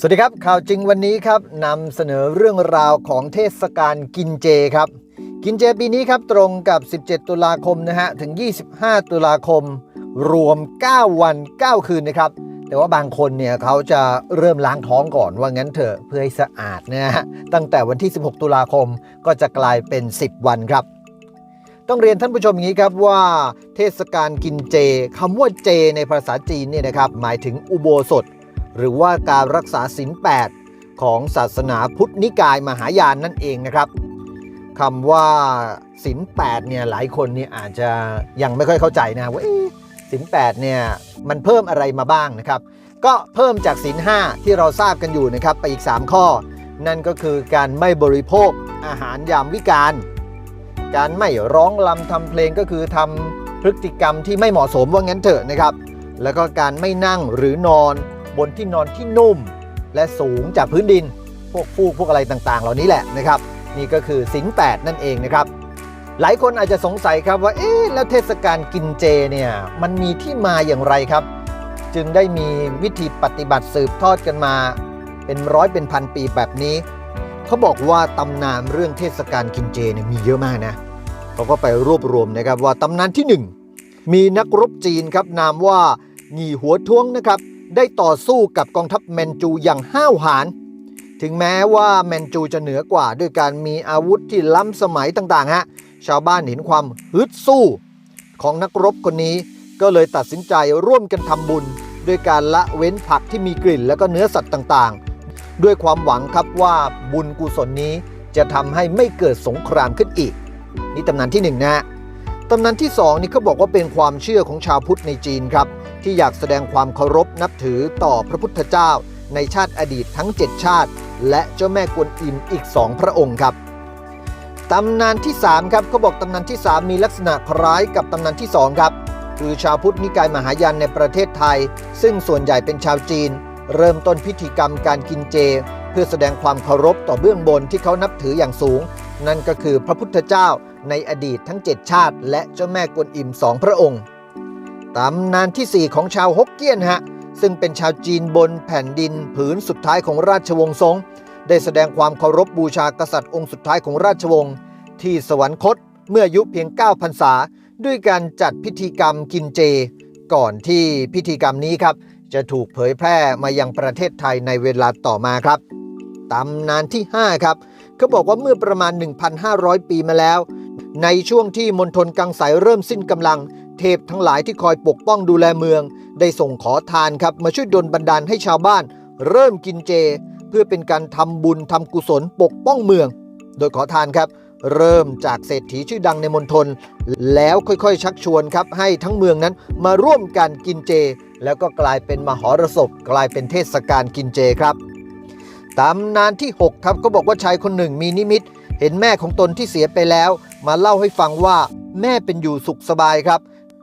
สวัสดีครับ ข่าวจริงวันนี้ครับนำเสนอเรื่องราวของเทศกาลกินเจครับ กินเจปีนี้ครับตรงกับ 17 ตุลาคมนะฮะถึง 25 ตุลาคม รวม 9 วัน 9 คืนนะครับ แต่ว่าบางคนเนี่ยเขาจะเริ่มล้างท้องก่อนว่างั้นเถอะเพื่อให้สะอาดนะฮะตั้งแต่วันที่ 16 ตุลาคมก็จะกลายเป็น 10 วันครับ ต้องเรียนท่านผู้ชมอย่างนี้ครับว่า เทศกาลกินเจคำว่าเจในภาษาจีนเนี่ยนะครับหมายถึงอุโบสถ หรือว่าการรักษาศีล8ของศาสนาพุทธนิกายมหายานนั่นเองนะครับคำว่าศีล8เนี่ยหลายคนเนี่ยอาจจะยังไม่ค่อยเข้าใจนะว่าศีล8เนี่ยมันเพิ่มอะไรมาบ้างนะครับ ก็เพิ่มจากศีล5ที่เราทราบกันอยู่นะครับไปอีก 3 ข้อ นั่นก็คือการไม่บริโภคอาหารยามวิการ การไม่ร้องลำทำเพลงก็คือทำพฤติกรรมที่ไม่เหมาะสมว่างั้นเถอะนะครับ แล้วก็การไม่นั่งหรือนอน บนที่นอนที่นุ่ม และสูงจากพื้นดิน พวกฟูกพวกอะไรต่างๆ เหล่านี้แหละนะครับ นี่ก็คือสิงแปดนั่นเองนะครับ หลายคนอาจจะสงสัยครับว่าเอ๊ะแล้วเทศกาลกินเจเนี่ยมันมีที่มาอย่างไรครับ จึงได้มีวิธีปฏิบัติสืบทอดกันมา เป็นร้อยเป็นพันปีแบบนี้เขาบอกว่าตำนานเรื่องเทศกาลกินเจเนี่ยมีเยอะมากนะเขาก็ไปรวบรวมนะครับว่าตำนานที่หนึ่งมีนักรบจีนครับนามว่าหงีหัวท้วงนะครับ ได้ต่อสู้กับกองทัพแมนจูอย่างห้าวหาญ ถึงแม้ว่าแมนจูจะเหนือกว่าด้วยการมีอาวุธที่ล้ำสมัยต่างๆฮะ ชาวบ้านเห็นความฮึดสู้ ของนักรบคนนี้ก็เลยตัดสินใจร่วมกันทำบุญ ด้วยการละเว้นผักที่มีกลิ่นและก็เนื้อสัตว์ต่างๆ ด้วยความหวังครับว่าบุญกุศลนี้จะทำให้ไม่เกิดสงครามขึ้นอีก นี่ตำนานที่หนึ่งนะฮะตำนานที่สองนี่เขาบอกว่าเป็นความเชื่อของชาวพุทธในจีนครับ ที่อยากแสดงความเคารพนับถือต่อพระพุทธเจ้า ในชาติอดีตทั้ง 7 ชาติ และเจ้าแม่กวนอิมอีก 2 พระองค์ครับตำนานที่ 3 ครับเขาบอกตำนานที่ 3 มีลักษณะคล้ายกับตำนานที่ 2 ครับ คือชาวพุทธนิกายมหายานในประเทศไทย ซึ่งส่วนใหญ่เป็นชาวจีน เริ่มต้นพิธีกรรมการกินเจ เพื่อแสดงความเคารพต่อเบื้องบนที่เขานับถืออย่างสูง นั่นก็คือพระพุทธเจ้าในอดีตทั้ง 7 ชาติ และเจ้าแม่กวนอิมสองพระองค์ ตำนานที่ 4 ของชาวฮกเกี้ยนฮะ ซึ่งเป็นชาวจีนบนแผ่นดินผืนสุดท้ายของราชวงศ์ซง ได้แสดงความเคารพบูชากษัตริย์องค์สุดท้ายของราชวงศ์ที่สวรรคตเมื่ออายุเพียง 9 พรรษา ด้วยการจัดพิธีกรรมกินเจ ก่อนที่พิธีกรรมนี้ครับ จะถูกเผยแพร่มายังประเทศไทยในเวลาต่อมาครับตำนานที่ 5 ครับเขาบอกว่าเมื่อประมาณ 1,500 ปีมาแล้ว ในช่วงที่มณฑลกังสายเริ่มสิ้นกำลัง เทพทั้งหลายที่คอยปกป้องดูแลเมือง ได้ส่งขอทานครับมาช่วยดลบันดาลให้ชาวบ้าน เริ่มกินเจ เพื่อเป็นการทำบุญทำกุศลปกป้องเมือง โดยขอทานครับ เริ่มจากเศรษฐีชื่อดังในมณฑลแล้วค่อยๆ ชักชวนครับให้ทั้งเมืองนั้นมาร่วมกันกินเจ แล้วก็กลายเป็นมหรสพกลายเป็นเทศกาลกินเจครับตำนานที่ 6 ครับก็บอกว่าชายคนหนึ่งมีนิมิต เห็นแม่ของตนที่เสียไปแล้ว มาเล่าให้ฟังว่าแม่เป็นอยู่สุขสบายครับ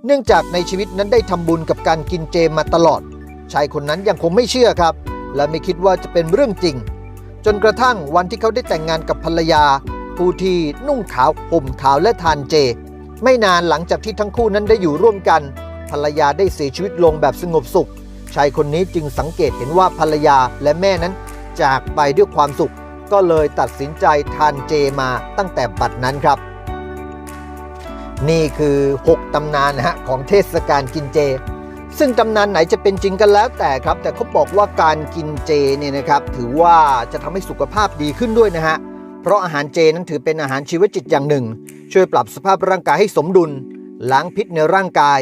เนื่องจากในชีวิตนั้นได้ทำบุญกับการกินเจมาตลอด ชายคนนั้นยังคงไม่เชื่อครับ และไม่คิดว่าจะเป็นเรื่องจริง จนกระทั่งวันที่เขาได้แต่งงานกับภรรยา ผู้ที่นุ่งขาวห่มขาวและทานเจ ไม่นานหลังจากที่ทั้งคู่นั้นได้อยู่ร่วมกัน ภรรยาได้เสียชีวิตลงแบบสงบสุข ชายคนนี้จึงสังเกตเห็นว่าภรรยาและแม่นั้น จากไปด้วยความสุข ก็เลยตัดสินใจทานเจมาตั้งแต่บัดนั้นครับ นี่คือ 6 ตำนานนะฮะของเทศกาลกินเจ ซึ่งตำนานไหนจะเป็นจริงกันแล้วแต่ครับ แต่เขาบอกว่าการกินเจเนี่ยนะครับ ถือว่าจะทำให้สุขภาพดีขึ้นด้วยนะฮะ เพราะอาหารเจนั้นถือเป็นอาหารชีวจิตอย่างหนึ่ง ช่วยปรับสภาพร่างกายให้สมดุล ล้างพิษในร่างกาย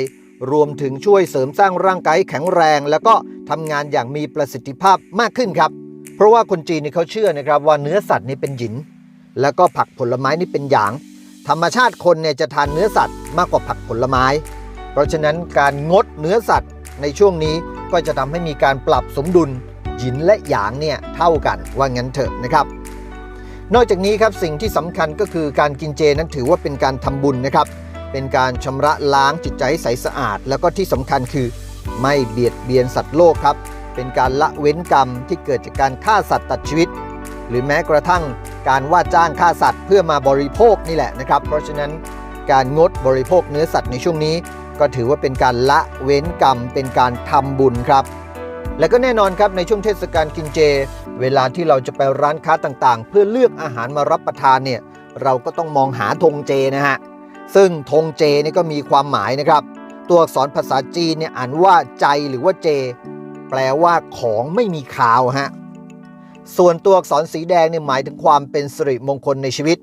รวมถึงช่วยเสริมสร้างร่างกายแข็งแรง แล้วก็ทำงานอย่างมีประสิทธิภาพมากขึ้นครับ เพราะว่าคนจีนนี่เขาเชื่อนะครับว่าเนื้อสัตว์นี่เป็นหยิน แล้วก็ผักผลไม้นี่เป็นหยาง ธรรมชาติคนเนี่ยจะทานเนื้อสัตว์มากกว่าผักผลไม้ เพราะฉะนั้นการงดเนื้อสัตว์ในช่วงนี้ก็จะทำให้มีการปรับสมดุลหยินและหยางเนี่ยเท่ากันว่างั้นเถอะนะครับ นอกจากนี้ครับสิ่งที่สำคัญก็คือการกินเจนั้นถือว่าเป็นการทำบุญนะครับ เป็นการชำระล้างจิตใจใใสสะอาด แล้วก็ที่สำคัญคือไม่เบียดเบียนสัตว์โลกครับ เป็นการละเว้นกรรมที่เกิดจากการฆ่าสัตว์ตัดชีวิต หรือแม้กระทั่งการว่าจ้างฆ่าสัตว์ เพื่อมาบริโภคนี่แหละนะครับ เพราะฉะนั้นการงดบริโภคเนื้อสัตว์ในช่วงนี้ ก็ถือว่าเป็นการละเว้นกรรม เป็นการทำบุญครับ และก็แน่นอนครับในช่วงเทศกาลกินเจ เวลาที่เราจะไปร้านค้าต่างๆ เพื่อเลือกอาหารมารับประทานเนี่ยเราก็ต้องมองหาธงเจนะฮะซึ่งธงเจนี่ก็มีความหมายนะครับ ตัวอักษรภาษาจีนเนี่ยอ่านว่าใจหรือว่าเจ แปลว่าของไม่มีคาวฮะ ส่วนตัวอักษรสีแดงเนี่ยหมายถึงความเป็นสิริมงคลในชีวิต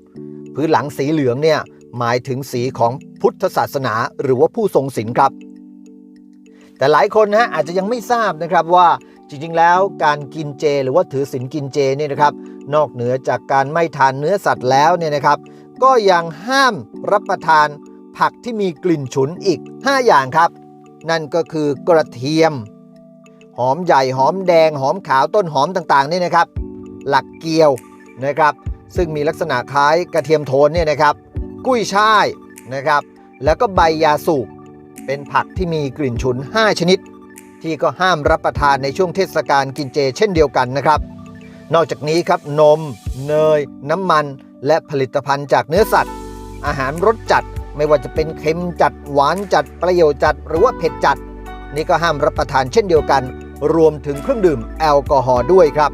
พื้นหลังสีเหลืองเนี่ยหมายถึงสีของพุทธศาสนาหรือว่าผู้ทรงศีลครับ แต่หลายคนนะฮะอาจจะยังไม่ทราบนะครับว่าจริงๆแล้วการกินเจ หรือว่าถือศีลกินเจเนี่ยนะครับ นอกเหนือจากการไม่ทานเนื้อสัตว์แล้วเนี่ยนะครับ ก็ยังห้ามรับประทานผักที่มีกลิ่นฉุนอีก 5 อย่างครับ นั่นก็คือกระเทียม หอมใหญ่หอมแดงหอมขาวต้นหอมต่างๆนี่นะครับ หลักเกียวนะครับ ซึ่งมีลักษณะคล้ายกระเทียมโทนเนี่ยนะครับ กุ้ยช่ายนะครับ แล้วก็ใบยาสูบเป็นผักที่มีกลิ่นฉุน 5 ชนิด ที่ก็ห้ามรับประทานในช่วงเทศกาลกินเจ เช่นเดียวกันนะครับ นอกจากนี้ครับนม เนย น้ำมัน และผลิตภัณฑ์จากเนื้อสัตว์ อาหารรสจัดไม่ว่าจะเป็นเค็มจัดหวานจัดปรี้ยวจัด หรือว่าเผ็ดจัด นี่ก็ห้ามรับประทานเช่นเดียวกัน รวมถึงเครื่องดื่มแอลกอฮอล์ด้วยครับ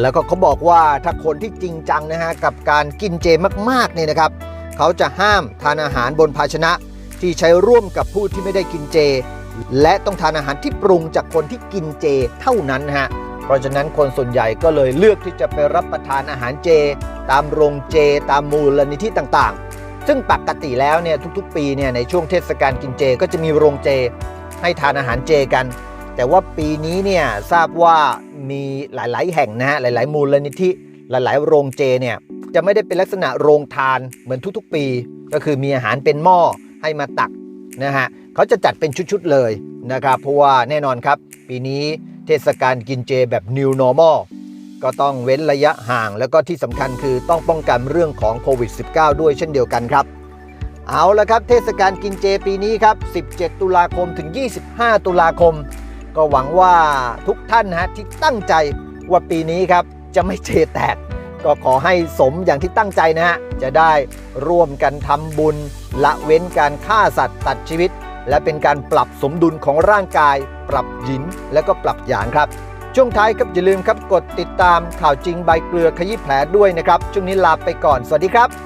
แล้วก็เขาบอกว่าถ้าคนที่จริงจังนะฮะกับการกินเจมากๆเนี่ยนะครับ เขาจะห้ามทานอาหารบนภาชนะที่ใช้ร่วมกับผู้ที่ไม่ได้กินเจ และต้องทานอาหารที่ปรุงจากคนที่กินเจเท่านั้นฮะเพราะฉะนั้นคนส่วนใหญ่ก็เลยเลือกที่จะไปรับประทานอาหารเจ ตามโรงเจ ตามมูลนิธิต่างๆ ซึ่งปกติแล้วเนี่ยทุกๆ ปีเนี่ยในช่วงเทศกาลกินเจก็จะมีโรงเจ ให้ทานอาหารเจกัน แต่ว่าปีนี้เนี่ยทราบว่ามีหลาย ๆ แห่งนะฮะหลาย ๆ มูลนิธิหลาย ๆ โรงเจเนี่ยจะไม่ได้เป็นลักษณะโรงทานเหมือนทุก ๆ ปี ก็คือมีอาหารเป็นหม้อให้มาตักนะฮะเขาจะจัดเป็นชุด ๆ เลยนะครับเพราะว่าแน่นอนครับ ปีนี้เทศกาลกินเจแบบ New Normal ก็ต้องเว้นระยะห่างแล้วก็ที่สำคัญคือต้องป้องกันเรื่องของโควิด -19 ด้วยเช่นเดียวกันครับ เอาละครับเทศกาลกินเจปีนี้ครับ 17 ตุลาคมถึง 25 ตุลาคม ก็หวังว่าทุกท่านฮะที่ตั้งใจว่าปีนี้ครับจะไม่เจแตก ก็ขอให้สมอย่างที่ตั้งใจนะฮะ จะได้ร่วมกันทำบุญ ละเว้นการฆ่าสัตว์ตัดชีวิต และเป็นการปรับสมดุลของร่างกาย ปรับหยินและก็ปรับหยางครับช่วงท้ายครับอย่าลืมครับกดติดตามข่าวจริงใบเกลือขยี้แผลด้วยนะครับช่วงนี้ลาไปก่อนสวัสดีครับ